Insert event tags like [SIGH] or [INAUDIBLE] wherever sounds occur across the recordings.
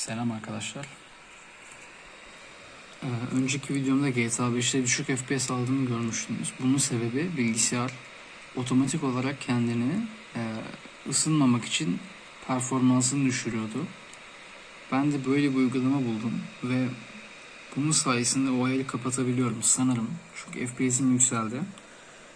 Selam arkadaşlar. Ee, önceki videomda GTA 5'te düşük FPS aldığımı görmüştünüz. Bunun sebebi bilgisayar otomatik olarak kendini e, ısınmamak için performansını düşürüyordu. Ben de böyle bir uygulama buldum ve bunun sayesinde o ayarı kapatabiliyorum sanırım. Çünkü FPS'im yükseldi.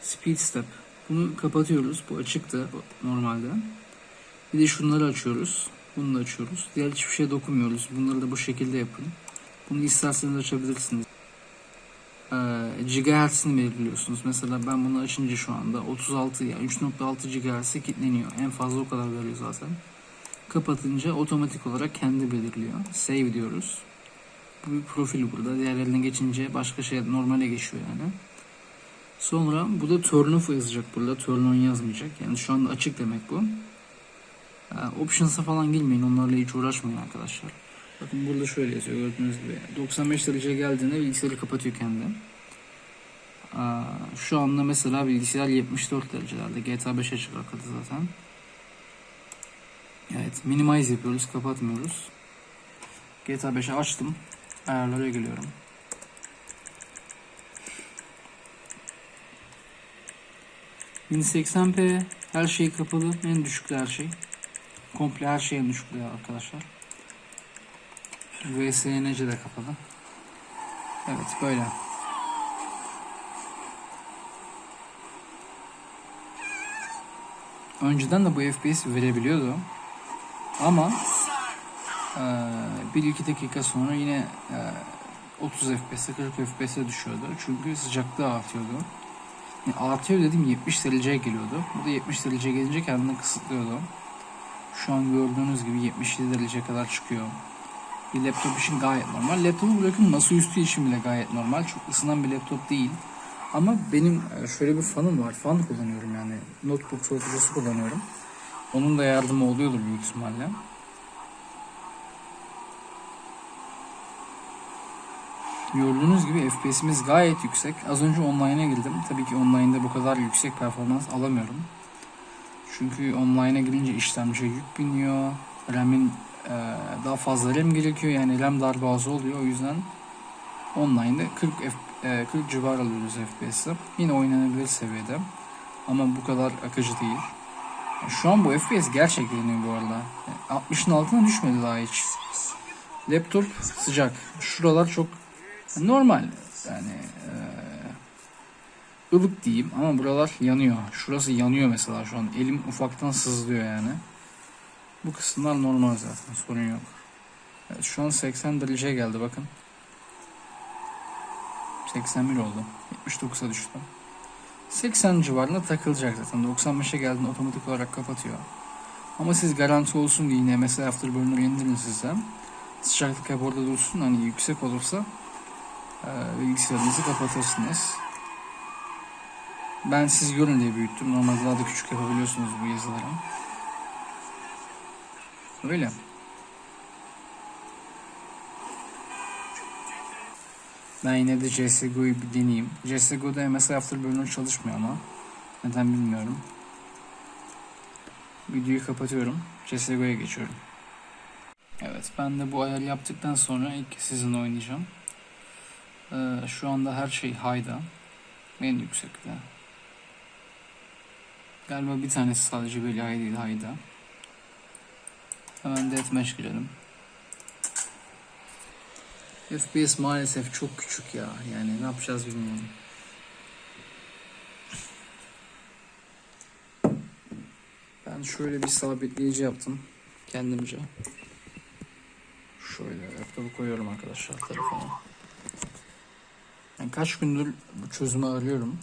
Speed Step. Bunu kapatıyoruz. Bu açıktı normalde. Bir de şunları açıyoruz. Bunu da açıyoruz. Diğer hiçbir şeye dokunmuyoruz. Bunları da bu şekilde yapın. Bunu isterseniz açabilirsiniz. Ee, gigahertz'ini belirliyorsunuz. Mesela ben bunu açınca şu anda 36 ya yani 3.6 GHz'e kilitleniyor. En fazla o kadar veriyor zaten. Kapatınca otomatik olarak kendi belirliyor. Save diyoruz. Bu bir profil burada. Diğerlerine geçince başka şey normale geçiyor yani. Sonra bu da turn off yazacak burada. Turn on yazmayacak. Yani şu anda açık demek bu. Yani options'a falan girmeyin. Onlarla hiç uğraşmayın arkadaşlar. Bakın burada şöyle yazıyor gördüğünüz gibi. 95 derece geldiğinde bilgisayarı kapatıyor kendi. Şu anda mesela bilgisayar 74 derecelerde. GTA 5'e çıkar katı zaten. Evet minimize yapıyoruz kapatmıyoruz. GTA 5'e açtım. Ayarlara geliyorum. ...1080p her şey kapalı en düşükte her şey. Komple her şey en düşükte arkadaşlar. VSNC de kapalı. Evet böyle. Önceden de bu FPS verebiliyordu. Ama eee 1-2 dakika sonra yine eee, 30 FPS'e 40 FPS'e düşüyordu. Çünkü sıcaklığı artıyordu. Yani artıyor dedim 70 dereceye geliyordu. Bu da 70 dereceye gelince kendini kısıtlıyordu. Şu an gördüğünüz gibi 77 derece kadar çıkıyor. Bir laptop için gayet normal. Laptopu bırakın masaüstü için bile gayet normal. Çok ısınan bir laptop değil. Ama benim e, şöyle bir fanım var. Fan kullanıyorum yani. Notebook soğutucusu kullanıyorum. Onun da yardımı oluyordur büyük ihtimalle. Gördüğünüz gibi FPS'imiz gayet yüksek. Az önce online'a girdim. Tabii ki online'da bu kadar yüksek performans alamıyorum. Çünkü online'a girince işlemciye yük biniyor. RAM'in e, daha fazla RAM gerekiyor. Yani RAM darbazı oluyor. O yüzden online'da 40 F, e, 40 civar alıyoruz FPS'i. Yine oynanabilir seviyede. Ama bu kadar akıcı değil. Şu an bu FPS gerçekleniyor bu arada. Yani 60'ın altına düşmedi daha hiç. Laptop sıcak. Şuralar çok normal. Yani e, ılık diyeyim ama buralar yanıyor. Şurası yanıyor mesela şu an. Elim ufaktan sızlıyor yani. Bu kısımlar normal zaten sorun yok. Evet şu an 80 dereceye geldi bakın. 81 oldu. 79'a düştü. 80 civarında takılacak zaten. 95'e geldiğinde otomatik olarak kapatıyor. Ama siz garanti olsun diye yine mesela Afterburner indirin size. Sıcaklık hep orada dursun. Hani yüksek olursa e, bilgisayarınızı kapatırsınız. Ben siz görün diye büyüttüm. Normalde daha da küçük yapabiliyorsunuz bu yazıları. Öyle. Ben yine de CSGO'yu bir deneyeyim. CSGO'da MSI Afterburner çalışmıyor ama. Neden bilmiyorum. Videoyu kapatıyorum. CSGO'ya geçiyorum. Evet ben de bu ayarı yaptıktan sonra ilk sizinle oynayacağım. Ee, şu anda her şey high'da. En yüksekte. Galiba bir tanesi sadece böyle değil high'da. Hemen deathmatch girelim. FPS maalesef çok küçük ya. Yani ne yapacağız bilmiyorum. Ben şöyle bir sabitleyici yaptım kendimce. Şöyle laptopu koyuyorum arkadaşlar telefona. Yani kaç gündür bu çözümü arıyorum.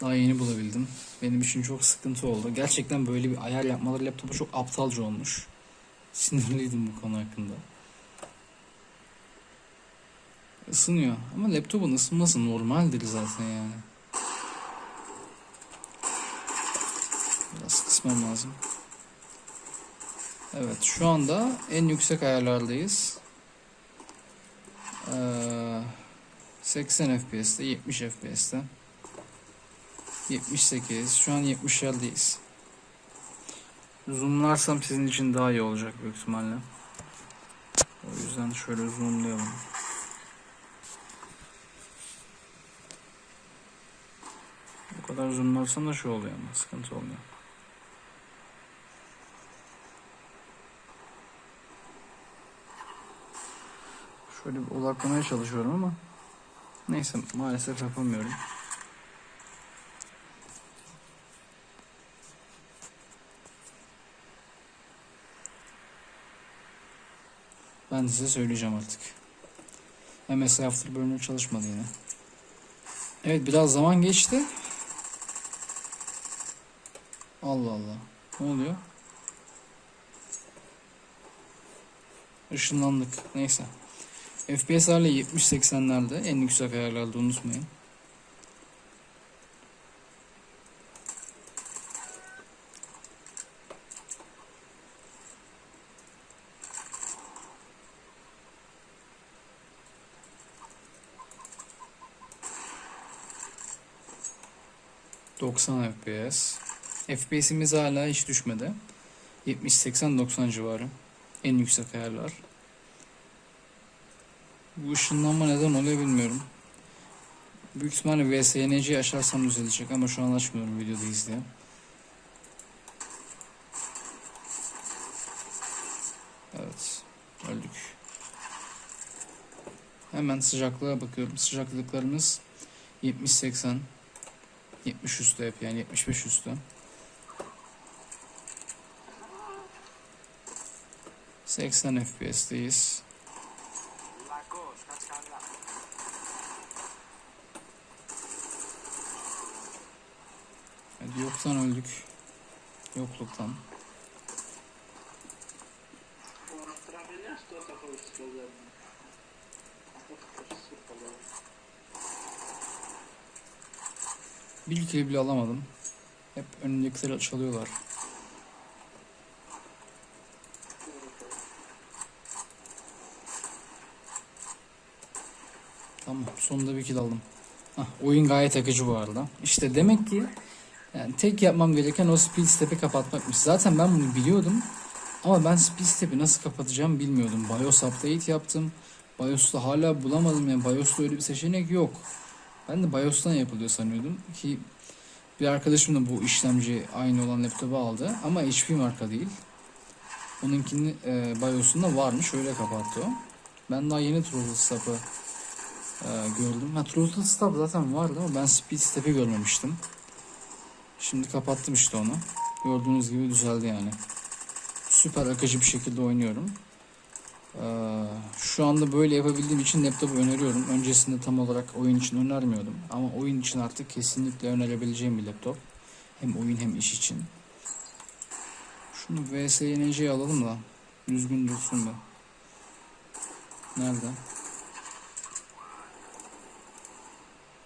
Daha yeni bulabildim. Benim için çok sıkıntı oldu. Gerçekten böyle bir ayar yapmaları laptopa çok aptalca olmuş. Sinirliydim bu konu hakkında. Isınıyor. Ama laptopun ısınması normaldir zaten yani. Biraz kısmam lazım. Evet şu anda en yüksek ayarlardayız. Ee, 80 FPS'te, 70 FPS'te. 78. Şu an 70'lerdeyiz. Zoomlarsam sizin için daha iyi olacak büyük ihtimalle. O yüzden şöyle zoomlayalım. Bu kadar zoomlarsam da şu oluyor ama sıkıntı olmuyor. Şöyle bir odaklamaya çalışıyorum ama neyse maalesef yapamıyorum. Ben size söyleyeceğim artık. MSI Afterburner çalışmadı yine. Evet biraz zaman geçti. Allah Allah. Ne oluyor? Işınlandık. Neyse. FPS'lerle 70-80'lerde en yüksek ayarlarda unutmayın. ...90 FPS. FPS'imiz hala hiç düşmedi. 70-80-90 civarı. En yüksek ayarlar. Bu ışınlanma neden oluyor bilmiyorum. Büyük ihtimalle VSNC'yi açarsam düzelecek ama şu an açmıyorum videoda izleyen. Evet. Öldük. Hemen sıcaklığa bakıyorum. Sıcaklıklarımız 70-80 70 üstü hep yani 75 üstü. 80 FPS'teyiz. Hadi yoktan öldük. Yokluktan. Prawie nie to to polskiego ze mną. A Bir kill bile alamadım. Hep önündekileri çalıyorlar. Tamam sonunda bir kill aldım. Hah, oyun gayet akıcı bu arada. İşte demek ki yani tek yapmam gereken o speed step'i kapatmakmış. Zaten ben bunu biliyordum. Ama ben speed step'i nasıl kapatacağım bilmiyordum. BIOS update yaptım. BIOS'ta hala bulamadım yani BIOS'ta öyle bir seçenek yok. Ben de BIOS'tan yapılıyor sanıyordum ki bir arkadaşım da bu işlemci aynı olan laptopu aldı ama HP marka değil. Onunkini e, BIOS'unda varmış öyle kapattı o. Ben daha yeni Throttle Stop'ı e, gördüm. Ha Throttle Stop zaten vardı ama ben Speed Step'i görmemiştim. Şimdi kapattım işte onu. Gördüğünüz gibi düzeldi yani. Süper akıcı bir şekilde oynuyorum. Ee, şu anda böyle yapabildiğim için laptopu öneriyorum. Öncesinde tam olarak oyun için önermiyordum. Ama oyun için artık kesinlikle önerebileceğim bir laptop. Hem oyun hem iş için. Şunu VSNC'ye alalım da düzgün dursun da. Nerede?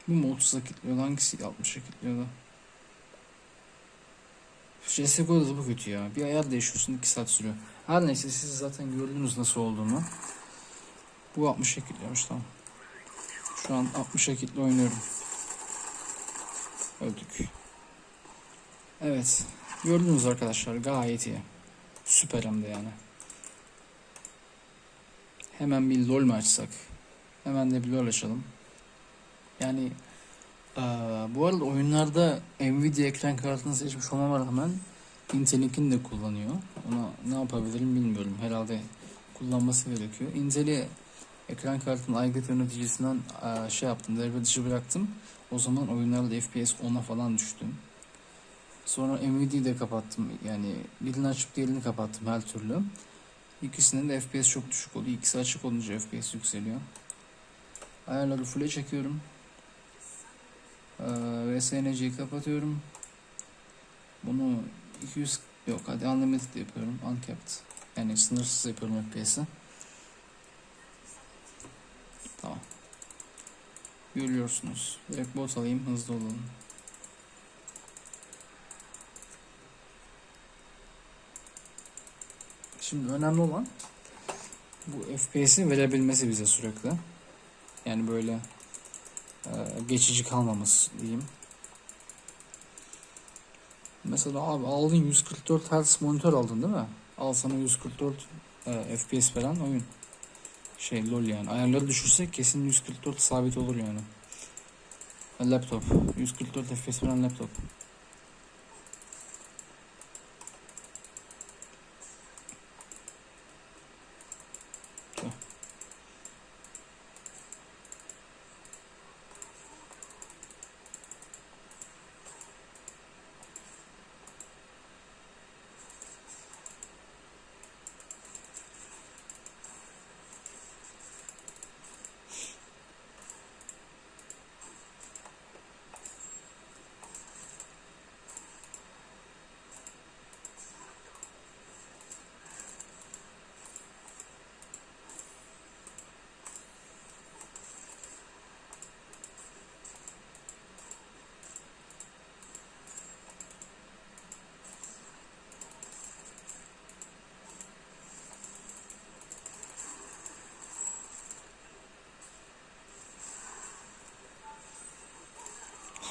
Bu mu 30'a kilitliyor? Hangisi 60'a kilitliyordu? CSGO'da da bu kötü ya. Bir ayar değişiyorsun 2 saat sürüyor. Her neyse siz zaten gördünüz nasıl olduğunu. Bu 60 kilitliyormuş tamam. Şu an 60 kilitli oynuyorum. Öldük. Evet. Gördünüz arkadaşlar gayet iyi. Süper hem de yani. Hemen bir LoL mu açsak? Hemen de bir LoL açalım. Yani eee, bu arada oyunlarda Nvidia ekran kartını seçmiş olmama rağmen Intel'inkini de kullanıyor. Ona ne yapabilirim bilmiyorum. Herhalde kullanması gerekiyor. Intel'i ekran kartının aygıt yöneticisinden eee, şey yaptım, devre dışı bıraktım. O zaman oyunlarda FPS 10'a falan düştüm. Sonra Nvidia'yı de kapattım. Yani birini açıp diğerini kapattım her türlü. İkisinin de FPS çok düşük oluyor. İkisi açık olunca FPS yükseliyor. Ayarları full'e çekiyorum. Ee, VSNC'yi kapatıyorum. Bunu 200 yok hadi unlimited yapıyorum. Uncapped. Yani sınırsız yapıyorum FPS'i. Tamam. Görüyorsunuz. Direkt bot alayım hızlı olalım. Şimdi önemli olan bu FPS'i verebilmesi bize sürekli. Yani böyle geçici kalmamız diyeyim. Mesela abi aldın 144 Hz monitör aldın değil mi? Al sana 144 e, FPS veren oyun. Şey lol yani. Ayarları düşürsek kesin 144 sabit olur yani. Laptop. 144 FPS veren laptop.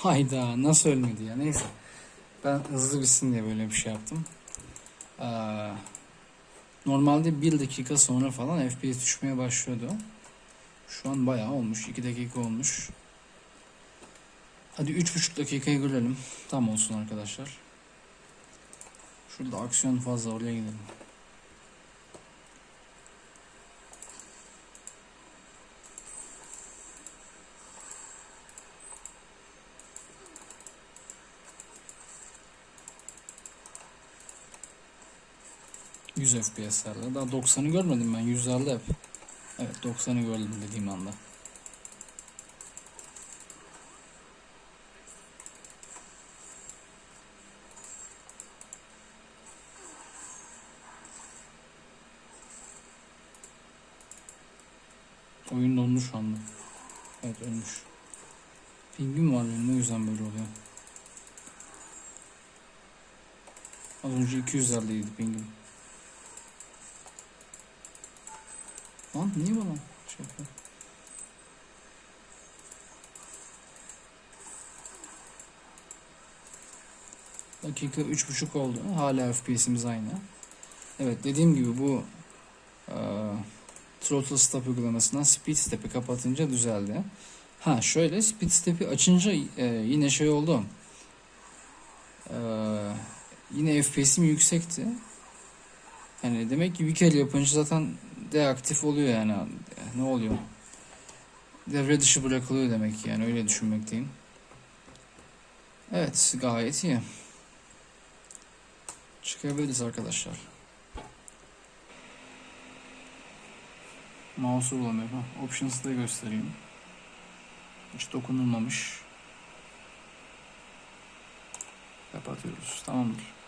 [LAUGHS] Hayda nasıl ölmedi ya neyse. Ben hızlı bitsin diye böyle bir şey yaptım. Ee, normalde bir dakika sonra falan FPS düşmeye başlıyordu. Şu an bayağı olmuş. 2 dakika olmuş. Hadi 3,5 dakikayı görelim. Tam olsun arkadaşlar. Şurada aksiyon fazla oraya gidelim. ...100 FPS'lerde. Daha 90'ı görmedim ben. 100'lerde hep. Evet 90'ı gördüm dediğim anda. Oyun donmuş şu anda. Evet ölmüş. Pingvin var benim o yüzden böyle oluyor. Az önce 200'lerdeydi pingvin. Lan niye bana şey yapıyor? Dakika üç buçuk oldu. Hala FPS'imiz aynı. Evet dediğim gibi bu eee throttle stop uygulamasından speed step'i kapatınca düzeldi. Ha şöyle speed step'i açınca e, yine şey oldu. Eee, yine FPS'im yüksekti. Yani demek ki bir kere yapınca zaten deaktif oluyor yani. Ne oluyor? Devre dışı bırakılıyor demek yani öyle düşünmekteyim. Evet gayet iyi. Çıkabiliriz arkadaşlar. Mouse'u bulamıyorum. Ha, Options'ı da göstereyim. Hiç dokunulmamış. Kapatıyoruz. Tamamdır.